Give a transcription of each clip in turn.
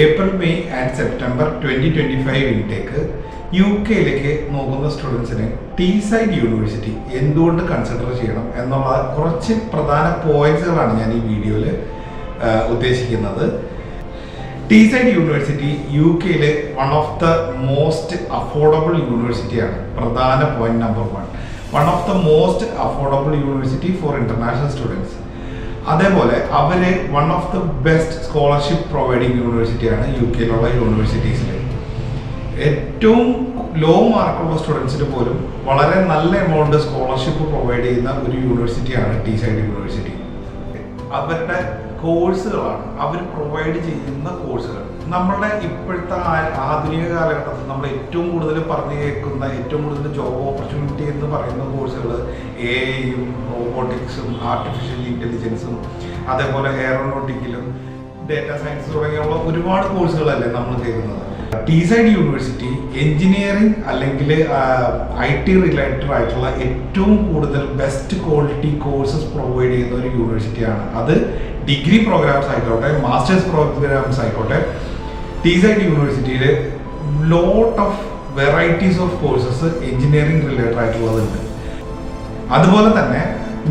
April May and September twenty twenty five intake U കെയിലേക്ക് നോക്കുന്ന സ്റ്റുഡൻസിന് ടി സൈഡ് യൂണിവേഴ്സിറ്റി എന്തുകൊണ്ട് കൺസിഡർ ചെയ്യണം എന്നുള്ള കുറച്ച് പ്രധാന പോയിന്റ്സുകളാണ് ഞാൻ ഈ വീഡിയോയിൽ ഉദ്ദേശിക്കുന്നത്. ടി സൈഡ് യൂണിവേഴ്സിറ്റി യു കെയിലെ one of the most affordable യൂണിവേഴ്സിറ്റിയാണ് പ്രധാന point number one one of the most affordable university for international students അതേപോലെ അവർ one of the best scholarship providing യൂണിവേഴ്സിറ്റിയാണ് U കെയിലുള്ള യൂണിവേഴ്സിറ്റീസിൽ ഏറ്റവും ലോ മാർക്കുള്ള സ്റ്റുഡൻസിന് പോലും വളരെ നല്ല എമൗണ്ട് സ്കോളർഷിപ്പ് പ്രൊവൈഡ് ചെയ്യുന്ന ഒരു യൂണിവേഴ്സിറ്റിയാണ് ടി സൈഡ് യൂണിവേഴ്സിറ്റി അവരുടെ കോഴ്സുകളാണ് അവർ പ്രൊവൈഡ് ചെയ്യുന്ന കോഴ്സുകൾ നമ്മളുടെ ഇപ്പോഴത്തെ ആധുനിക കാലഘട്ടത്തിൽ നമ്മൾ ഏറ്റവും കൂടുതൽ പറഞ്ഞു കേൾക്കുന്ന ഏറ്റവും കൂടുതൽ ജോബ് ഓപ്പർച്യൂണിറ്റി എന്ന് പറയുന്ന കോഴ്സുകൾ എ ഐയും റോബോട്ടിക്സും ആർട്ടിഫിഷ്യൽ ഇന്റലിജൻസും അതേപോലെ എയറോനോട്ടിക്കലും ഡേറ്റാ സയൻസ് തുടങ്ങിയുള്ള ഒരുപാട് കോഴ്സുകളല്ലേ നമ്മൾ കേൾക്കുന്നത്. ടി സൈഡ് യൂണിവേഴ്സിറ്റി എഞ്ചിനീയറിംഗ് അല്ലെങ്കിൽ ഐ ടി റിലേറ്റഡ് ആയിട്ടുള്ള ഏറ്റവും കൂടുതൽ ബെസ്റ്റ് ക്വാളിറ്റി കോഴ്സസ് പ്രൊവൈഡ് ചെയ്യുന്ന ഒരു യൂണിവേഴ്സിറ്റിയാണ് അത് ഡിഗ്രി പ്രോഗ്രാംസ് ആയിക്കോട്ടെ മാസ്റ്റേഴ്സ് പ്രോഗ്രാംസ് ആയിക്കോട്ടെ ടി സൈഡ് യൂണിവേഴ്സിറ്റിയിൽ lot of varieties of courses engineering related ആയിട്ടുള്ളതുണ്ട്. അതുപോലെ തന്നെ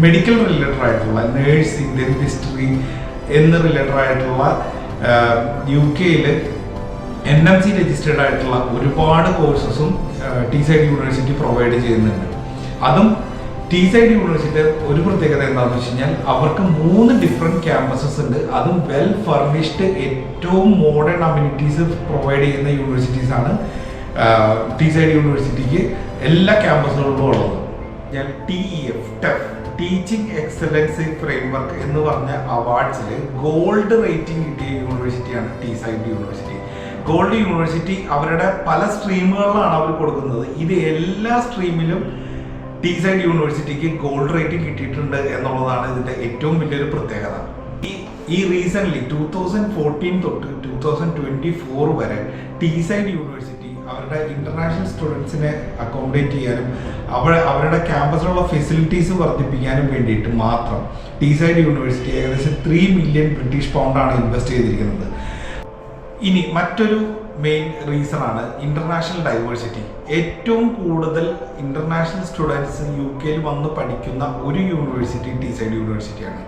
മെഡിക്കൽ റിലേറ്റഡ് ആയിട്ടുള്ള നേഴ്സിംഗ് ഡെന്റിസ്ട്രി എന്ന് റിലേറ്റഡ് ആയിട്ടുള്ള യു കെയിൽ എൻ എം സി രജിസ്റ്റേഡ് ആയിട്ടുള്ള ഒരുപാട് കോഴ്സസും ടി സൈഡ് യൂണിവേഴ്സിറ്റി പ്രൊവൈഡ് ചെയ്യുന്നുണ്ട്. അതും ടി സൈഡ് യൂണിവേഴ്സിറ്റിയുടെ ഒരു പ്രത്യേകത എന്താണെന്ന് വെച്ച് കഴിഞ്ഞാൽ അവർക്ക് മൂന്ന് ഡിഫറെന്റ് ക്യാമ്പസസ് ഉണ്ട്. അതും വെൽ ഫർണിഷ്ഡ് ഏറ്റവും മോഡേൺ അമ്യൂണിറ്റീസ് പ്രൊവൈഡ് ചെയ്യുന്ന യൂണിവേഴ്സിറ്റീസ് ആണ്. ടി സൈഡ് യൂണിവേഴ്സിറ്റിക്ക് എല്ലാ ക്യാമ്പസുകളിലും ഉള്ളത്. ഞാൻ T E F TEF teaching excellence framework എന്ന് പറഞ്ഞ അവാർഡ്സിൽ ഗോൾഡ് റേറ്റിംഗ് കിട്ടിയ യൂണിവേഴ്സിറ്റിയാണ് Teesside university gold university അവരുടെ പല സ്ട്രീമുകളിലാണ് അവർ കൊടുക്കുന്നത്. ഇത് എല്ലാ സ്ട്രീമിലും സൈഡ് യൂണിവേഴ്സിറ്റിക്ക് ഗോൾഡ് റേറ്റിംഗ് കിട്ടിയിട്ടുണ്ട് എന്നുള്ളതാണ് ഇതിന്റെ ഏറ്റവും വലിയൊരു പ്രത്യേകത. ഈ ഈ റീസെന്റ്ലി ടൂ തൗസൻഡ് ഫോർട്ടീൻ തൊട്ട് ടൂ തൗസൻഡ് ട്വന്റി ഫോർ വരെ ടി സൈഡ് യൂണിവേഴ്സിറ്റി അവരുടെ ഇന്റർനാഷണൽ സ്റ്റുഡൻസിനെ അക്കോമഡേറ്റ് ചെയ്യാനും അവ അവരുടെ ക്യാമ്പസിലുള്ള ഫെസിലിറ്റീസ് വർദ്ധിപ്പിക്കാനും വേണ്ടിയിട്ട് മാത്രം ടി സൈഡ് യൂണിവേഴ്സിറ്റി ഏകദേശം ത്രീ മില്യൺ ബ്രിട്ടീഷ് പൗണ്ടാണ് ഇൻവെസ്റ്റ് ചെയ്തിരിക്കുന്നത്. ഇനി മറ്റൊരു മെയിൻ റീസൺ ആണ് ഇന്റർനാഷണൽ ഡൈവേഴ്സിറ്റി ഏറ്റവും കൂടുതൽ ഇന്റർനാഷണൽ സ്റ്റുഡൻസ് യു കെയിൽ വന്ന് പഠിക്കുന്ന ഒരു യൂണിവേഴ്സിറ്റി ടി സൈഡ് യൂണിവേഴ്സിറ്റിയാണ്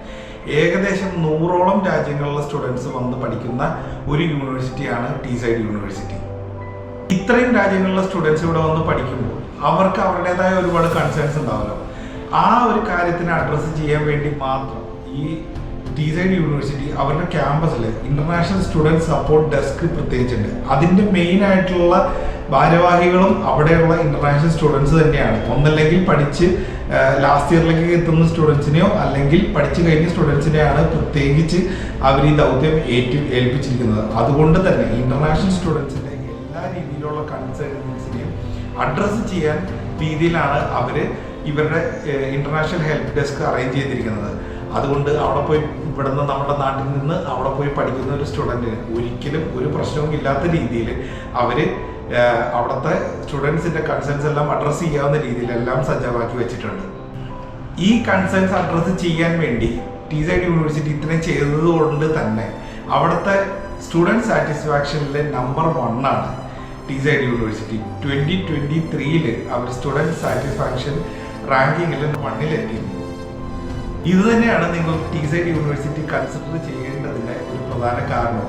ഏകദേശം നൂറോളം രാജ്യങ്ങളിലെ സ്റ്റുഡൻസ് വന്ന് പഠിക്കുന്ന ഒരു യൂണിവേഴ്സിറ്റിയാണ് ടി സൈഡ് യൂണിവേഴ്സിറ്റി ഇത്രയും രാജ്യങ്ങളിലെ സ്റ്റുഡൻസ് ഇവിടെ വന്ന് പഠിക്കുമ്പോൾ അവർക്ക് അവരുടേതായ ഒരുപാട് കൺസേൺസ് ഉണ്ടാവല്ലോ. ആ ഒരു കാര്യത്തിന് അഡ്രസ്സ് ചെയ്യാൻ വേണ്ടി മാത്രം ഈ സൈഡ് യൂണിവേഴ്സിറ്റി അവരുടെ ക്യാമ്പസിൽ ഇന്റർനാഷണൽ സ്റ്റുഡന്റ് സപ്പോർട്ട് ഡെസ്ക് പ്രത്യേകിച്ചുണ്ട്. അതിന്റെ മെയിൻ ആയിട്ടുള്ള ഭാരവാഹികളും അവിടെയുള്ള ഇന്റർനാഷണൽ സ്റ്റുഡൻസ് തന്നെയാണ്. ഒന്നല്ലെങ്കിൽ പഠിച്ച് ലാസ്റ്റ് ഇയറിലേക്ക് എത്തുന്ന സ്റ്റുഡൻസിനെയോ അല്ലെങ്കിൽ പഠിച്ചു കഴിഞ്ഞ സ്റ്റുഡൻസിനെയാണ് പ്രത്യേകിച്ച് അവർ ഈ ദൗത്യം ഏറ്റു ഏൽപ്പിച്ചിരിക്കുന്നത്. അതുകൊണ്ട് തന്നെ ഇന്റർനാഷണൽ സ്റ്റുഡൻസിന്റെ എല്ലാ രീതിയിലുള്ള കൺസേൺസിനെയും അഡ്രസ്സ് ചെയ്യാൻ രീതിയിലാണ് അവർ ഇവരുടെ ഇന്റർനാഷണൽ ഹെൽപ്പ് ഡെസ്ക് അറേഞ്ച് ചെയ്തിരിക്കുന്നത്. അതുകൊണ്ട് അവിടെ പോയി ഇവിടുന്ന് നമ്മുടെ നാട്ടിൽ നിന്ന് അവിടെ പോയി പഠിക്കുന്ന ഒരു സ്റ്റുഡന്റിന് ഒരിക്കലും ഒരു പ്രശ്നവും ഇല്ലാത്ത രീതിയിൽ അവർ അവിടുത്തെ സ്റ്റുഡൻസിന്റെ കൺസേൺസ് എല്ലാം അഡ്രസ്സ് ചെയ്യാവുന്ന രീതിയിലെല്ലാം സജ്ജമാക്കി വെച്ചിട്ടുണ്ട്. ഈ കൺസേൺസ് അഡ്രസ്സ് ചെയ്യാൻ വേണ്ടി ടി സൈഡ് യൂണിവേഴ്സിറ്റി ഇത്രയും ചെയ്തതുകൊണ്ട് തന്നെ അവിടുത്തെ സ്റ്റുഡന്റ് സാറ്റിസ്ഫാക്ഷനിലെ നമ്പർ വണ്ണാണ് Teesside university twenty twenty ത്രീയിൽ അവർ സ്റ്റുഡന്റ് സാറ്റിസ്ഫാക്ഷൻ റാങ്കിങ്ങിൽ വണ്ണിലെത്തി ഇത് തന്നെയാണ് നിങ്ങൾ ടി സൈഡ് യൂണിവേഴ്സിറ്റി കൺസിഡർ ചെയ്യേണ്ടതിന്റെ ഒരു പ്രധാന കാരണം.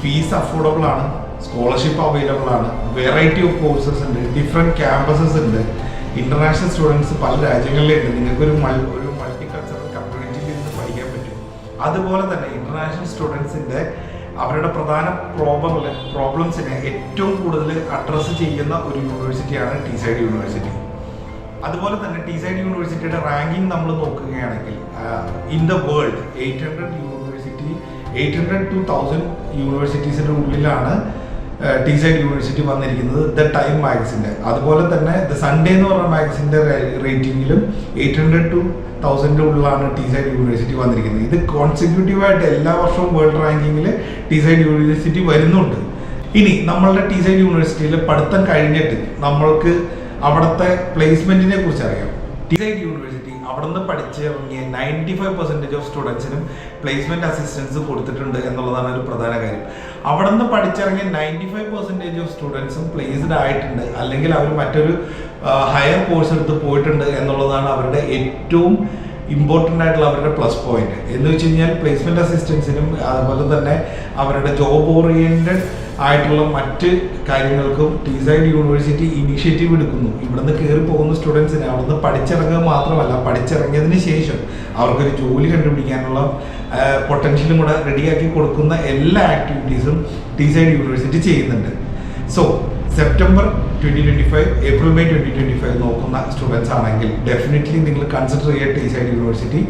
ഫീസ് അഫോർഡബിൾ ആണ് സ്കോളർഷിപ്പ് അവൈലബിൾ ആണ് വെറൈറ്റി ഓഫ് കോഴ്സസ് ഉണ്ട് ഡിഫറെന്റ് ക്യാമ്പസസ് ഉണ്ട്. ഇന്റർനാഷണൽ സ്റ്റുഡൻസ് പല രാജ്യങ്ങളിലുണ്ട്. നിങ്ങൾക്ക് ഒരു മൾ ഒരു മൾട്ടി കൾച്ചറൽ കമ്മ്യൂണിറ്റിയിൽ നിന്ന് പഠിക്കാൻ പറ്റും. അതുപോലെ തന്നെ ഇന്റർനാഷണൽ സ്റ്റുഡൻസിന്റെ അവരുടെ പ്രധാന പ്രോബ്ലം പ്രോബ്ലംസിനെ ഏറ്റവും കൂടുതൽ അഡ്രസ്സ് ചെയ്യുന്ന ഒരു യൂണിവേഴ്സിറ്റിയാണ് ടി സൈഡ് യൂണിവേഴ്സിറ്റി അതുപോലെ തന്നെ ടി സൈഡ് യൂണിവേഴ്സിറ്റിയുടെ റാങ്കിങ് നമ്മൾ നോക്കുകയാണെങ്കിൽ in the world eight hundred university eight hundred two thousand യൂണിവേഴ്സിറ്റീസിന്റെ ഉള്ളിലാണ് ടി സൈഡ് യൂണിവേഴ്സിറ്റി വന്നിരിക്കുന്നത് ദ ടൈം മാഗസിന്റെ അതുപോലെ തന്നെ ദ സൺഡേ എന്ന് പറഞ്ഞ മാഗസിന്റെ റേറ്റിംഗിലും എയ്റ്റ് ഹൺഡ്രഡ് ടു തൗസൻഡിന്റെ ഉള്ളിലാണ് ടി സൈഡ് യൂണിവേഴ്സിറ്റി വന്നിരിക്കുന്നത്. ഇത് കോൺസിക്യൂട്ടീവായിട്ട് എല്ലാ വർഷവും വേൾഡ് റാങ്കിങ്ങിൽ ടി സൈഡ് യൂണിവേഴ്സിറ്റി വരുന്നുണ്ട്. ഇനി നമ്മളുടെ ടി സൈഡ് യൂണിവേഴ്സിറ്റിയിൽ പഠിത്തം കഴിഞ്ഞിട്ട് നമ്മൾക്ക് അവിടുത്തെ പ്ലേസ്മെന്റിനെ കുറിച്ച് അറിയാം. ടി സൈഡ് യൂണിവേഴ്സിറ്റി അവിടെ നിന്ന് പഠിച്ചിറങ്ങിയ നയന്റി ഫൈവ് പെർസെന്റേജ് ഓഫ് സ്റ്റുഡൻസിനും പ്ലേസ്മെന്റ് അസിസ്റ്റൻസ് കൊടുത്തിട്ടുണ്ട് എന്നുള്ളതാണ് ഒരു പ്രധാന കാര്യം. അവിടെ നിന്ന് പഠിച്ചിറങ്ങിയ നയന്റി ഫൈവ് പെർസെന്റേജ് ഓഫ് സ്റ്റുഡൻസും പ്ലേസ്ഡ് ആയിട്ടുണ്ട്. അല്ലെങ്കിൽ അവർ മറ്റൊരു ഹയർ കോഴ്സ് എടുത്ത് പോയിട്ടുണ്ട് എന്നുള്ളതാണ് അവരുടെ ഏറ്റവും ഇമ്പോർട്ടന്റ് ആയിട്ടുള്ള അവരുടെ പ്ലസ് പോയിന്റ് എന്ന് വെച്ച് കഴിഞ്ഞാൽ പ്ലേസ്മെന്റ് അസിസ്റ്റൻസിനും അതുപോലെ തന്നെ അവരുടെ ജോബ് ഓറിയന്റഡ് ആയിട്ടുള്ള മറ്റ് കാര്യങ്ങൾക്കും ടീസൈഡ് യൂണിവേഴ്സിറ്റി ഇനീഷ്യേറ്റീവ് എടുക്കുന്നു. ഇവിടുന്ന് കയറി പോകുന്ന സ്റ്റുഡൻസിന് അവിടുന്ന് പഠിച്ചിറങ്ങുക മാത്രമല്ല പഠിച്ചിറങ്ങിയതിന് ശേഷം അവർക്കൊരു ജോലി കണ്ടുപിടിക്കാനുള്ള പൊട്ടൻഷ്യലും കൂടെ റെഡിയാക്കി കൊടുക്കുന്ന എല്ലാ ആക്ടിവിറ്റീസും ടീസൈഡ് യൂണിവേഴ്സിറ്റി ചെയ്യുന്നുണ്ട്. So September twenty twenty five April May twenty twenty five നോക്കുന്ന സ്റ്റുഡൻസ് ആണെങ്കിൽ ഡെഫിനറ്റ്ലി നിങ്ങൾ കൺസിഡർ ചെയ്യുക ടീസൈഡ് യൂണിവേഴ്സിറ്റി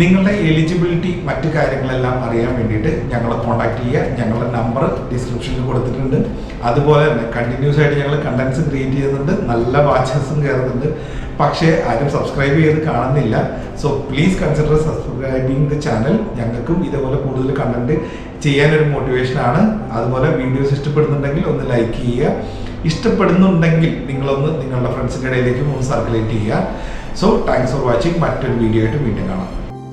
നിങ്ങളുടെ എലിജിബിലിറ്റി മറ്റു കാര്യങ്ങളെല്ലാം അറിയാൻ വേണ്ടിയിട്ട് ഞങ്ങളെ കോൺടാക്ട് ചെയ്യുക. ഞങ്ങളുടെ നമ്പർ ഡിസ്ക്രിപ്ഷനിൽ കൊടുത്തിട്ടുണ്ട്. അതുപോലെ തന്നെ കണ്ടിന്യൂസ് ആയിട്ട് ഞങ്ങൾ കണ്ടൻസ് ക്രിയേറ്റ് ചെയ്യുന്നുണ്ട്. നല്ല വാച്ചസും കയറുന്നുണ്ട് പക്ഷേ ആരും സബ്സ്ക്രൈബ് ചെയ്ത് കാണുന്നില്ല. So please consider subscribing the channel ഞങ്ങൾക്കും ഇതേപോലെ കൂടുതൽ കണ്ടന്റ് ചെയ്യാനൊരു മോട്ടിവേഷൻ ആണ്. അതുപോലെ വീഡിയോസ് ഇഷ്ടപ്പെടുന്നുണ്ടെങ്കിൽ ഒന്ന് ലൈക്ക് ചെയ്യുക. ഇഷ്ടപ്പെടുന്നുണ്ടെങ്കിൽ നിങ്ങളൊന്ന് നിങ്ങളുടെ ഫ്രണ്ട്സിന്റെ ഇടയിലേക്കും ഒന്ന് സർക്കുലേറ്റ് ചെയ്യുക. സോ താങ്ക്സ് ഫോർ വാച്ചിങ് മറ്റൊരു വീഡിയോ ആയിട്ട് വീണ്ടും കാണാം.